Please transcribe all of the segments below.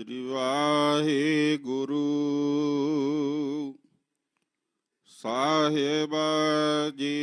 ਸ੍ਰੀ ਵਾਹਿਗੁਰੂ। ਸਾਹਿਬ ਜੀ।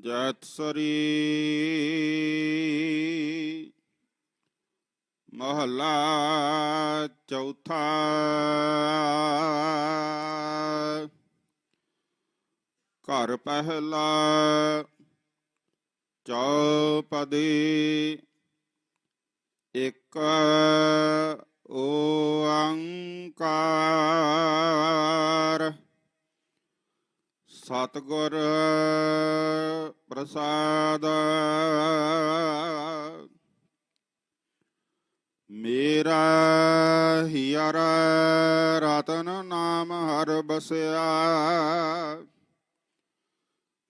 ਜਤ ਸਰੀ ਮਹਲਾ ਚੌਥਾ। ਘਰ ਪਹਿਲਾ ਚੌਪਦੀ ਇੱਕ ਓੰਕਾਰ ਸਤਿਗੁਰ ਪ੍ਰਸਾਦ ਮੇਰਾ ਹਿਆਰਾ ਰਤਨ ਨਾਮ ਹਰ ਬਸਿਆ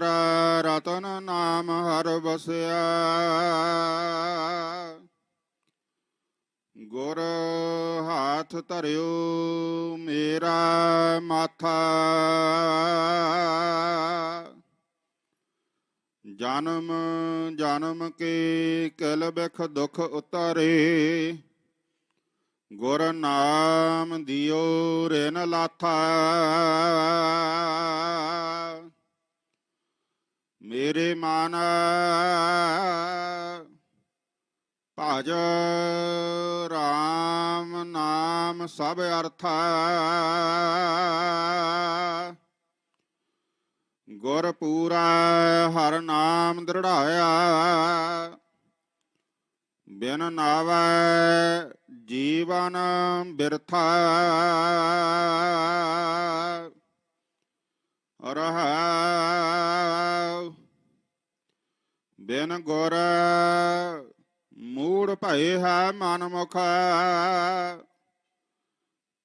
ਹੀਰ ਰਤਨ ਨਾਮ ਹਰ ਬਸਿਆ ਗੁਰ ਹਾਥ ਧਰਿਓ ਮੇਰਾ ਮਾਥਾ। ਜਨਮ ਜਨਮ ਕੇ ਕਿਲ ਬਿਖ ਦੁਖ ਉਤਰੇ। ਗੁਰ ਨਾਮ ਦਿਓ ਰੇਨ ਲਾਥਾ। ਮੇਰੇ ਮਨ ਭਜ ਰਾਮ ਨਾਮ ਸਭ ਅਰਥ ਗੁਰ ਪੂਰਾ ਹਰ ਨਾਮ ਦ੍ਰਿੜਾਇਆ। ਬਿਨ ਨਾਵੈ ਜੀਵਨ ਬਿਰਥਾ। ਰਹਾਉ ਬਿਨ ਗੁਰ ਮੂੜ ਭਏ ਹੈ ਮਨ ਮੁਖ।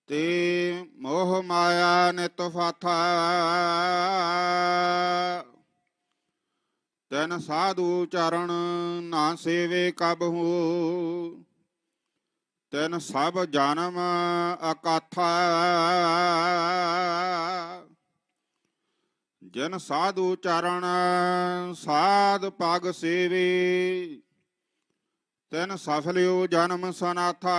ਤੇ ਮੋਹ ਮਾਇਆ ਨਿਤ ਫਾਥਾ। ਤਨ ਸਾਧੂ ਚਰਨ ਨਾ ਸੇਵੇ ਕਬਹੂ ਤਨ ਸਭ ਜਨਮ ਅਕਾਥਾ। ਜਨ ਸਾਧੂ ਚਰਨ ਸਾਧ ਪਗ ਸੇਵੇ। ਤੈਨ ਸਫਲਿਓ ਜਨਮ ਸਨਾਥਾ।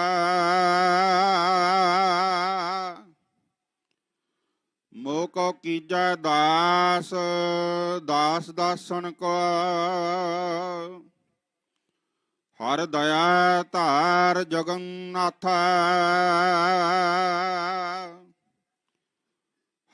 ਮੋਕੋ ਕੀਜੈ ਦਾਸ ਦਾਸ ਦਾਸਨ ਕੋ। ਹਰ ਦਇਆ ਧਾਰ ਜਗਨਨਾਥਾ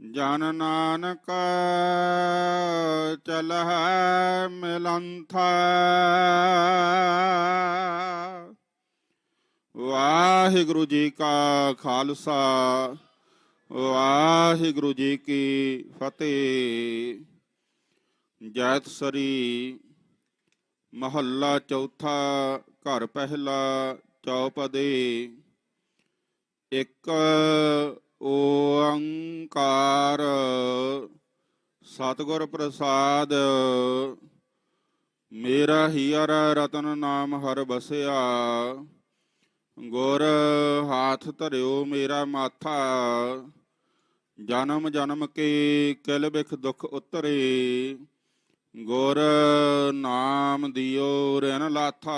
ਜਨ ਨਾਨਕ ਚਲਹ ਮਿਲੰਥਾ। ਵਾਹਿਗੁਰੂ ਜੀ ਕਾ ਖਾਲਸਾ, ਵਾਹਿਗੁਰੂ ਜੀ ਕੀ ਫਤਿਹ। ਜੈਤ ਸਰੀ ਮਹੱਲਾ ਚੌਥਾ, ਘਰ ਪਹਿਲਾ ਚੌਪਦੇ। ਇੱਕ ਓੰਕਾਰ ਸਤਿਗੁਰ ਪ੍ਰਸਾਦ, ਮੇਰਾ ਹੀਰ ਰਤਨ ਨਾਮ ਹਰ ਬਸਿਆ ਗੁਰ ਹਾਥ ਧਰਿਓ ਮੇਰਾ ਮਾਥਾ, ਜਨਮ ਜਨਮ ਕੇ ਕਿਲ ਬਿਖ ਦੁਖ ਉਤਰੇ। ਗੁਰ ਨਾਮ ਦਿਓ ਰਣ ਲਾਥਾ।